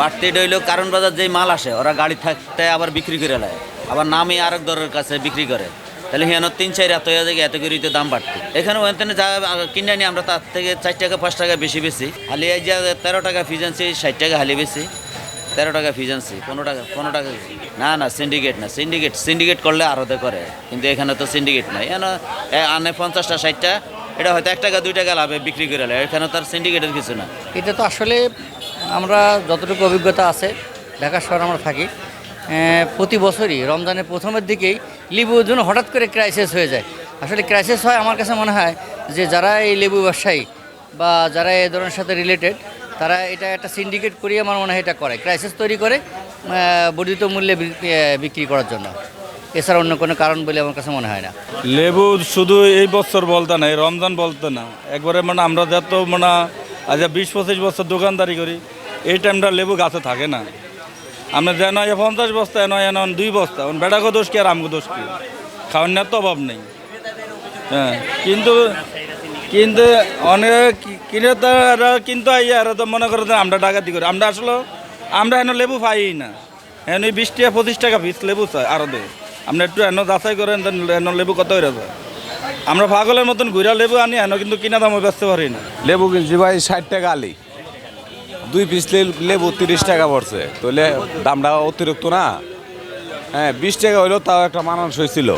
বাড়তি হইল কারণ বাজার যেই মাল আসে, ওরা গাড়ি থাকতে আবার বিক্রি করে নেয়। আবার নামে আরেক দরের কাছে বিক্রি করে। তাহলে হিয়ানো তিন, চার এত হয়ে যায়, এত করে দাম বাড়তে। এখানে ওখানে যা কিনে আনি আমরা, তার থেকে চার টাকা, পাঁচ টাকা বেশি বেশি। হালি এই যে তেরো টাকা ফিজ আনছি, ষাট টাকা হালি বেশি। তেরো টাকা ফিজ আনছি, পনেরো টাকা পনেরো টাকা না না সিন্ডিকেট না সিন্ডিকেট সিন্ডিকেট করলে আরোতে করে। কিন্তু এখানে তো সিন্ডিকেট নাই। এখানে আনে পঞ্চাশটা, ষাটটা, এটা হয়তো এক টাকা, দুই টাকা লাভে বিক্রি করে এখানে তার সিন্ডিকেটের কিছু না। এটা তো আসলে আমরা যতটুকু অভিজ্ঞতা আছে, ঢাকা শহরে আমরা থাকি প্রতি বছরই রমজানের প্রথমের দিকেই লেবুর জন্য হঠাৎ করে ক্রাইসিস হয়ে যায়। আসলে ক্রাইসিস হয় আমার কাছে মনে হয় যে যারা এই লেবু ব্যবসায়ী বা যারা এই ধরনের সাথে রিলেটেড তারা এটা একটা সিন্ডিকেট করিয়ে আমার মনে হয় এটা করে। ক্রাইসিস তৈরি করে বর্ধিত মূল্যে বিক্রি- করার জন্য। এছাড়া অন্য কোনো কারণ বলে আমার কাছে মনে হয় না। লেবু শুধু এই বছর বলতে না এই রমজান বলতে না। একবারে মানে আমরা যত মানে আজ বিশ পঁচিশ বছর দোকানদারি করি এই টাইমটা লেবু গাছে থাকে না। আমরা যেন এ পঞ্চাশ বস্তা এন এন দুই বস্তা, এখন বেটাকে দোষ কি আর আমগো দোষ কি? খাওয়ার তো অভাব নেই। হ্যাঁ কিন্তু কিন্তু অনেক কিনে তো এরা কিন্তু এরা তো মনে করে যে আমরা ডাকাতি করি। আমরা আসলে, আমরা এনে লেবু পাই না। এন ওই বিশ টাকা, পঁচিশ টাকা পিস লেবু চাই আরও দেয় আমরা একটু এনে যাচাই করেন এনে লেবু কত হয়ে আমরা পাগলের মতন ঘুরা লেবু আনি, এনে কিন্তু কিনা দামে বেচতে পারি না। লেবু কিনছি ভাই ষাট টাকা আলি। দুই পিস লেবু তিরিশ টাকা পড়ছে। তো দামটা অতিরিক্ত না। হ্যাঁ বিশ টাকা হইলেও তাও একটা মানানসই ছিল।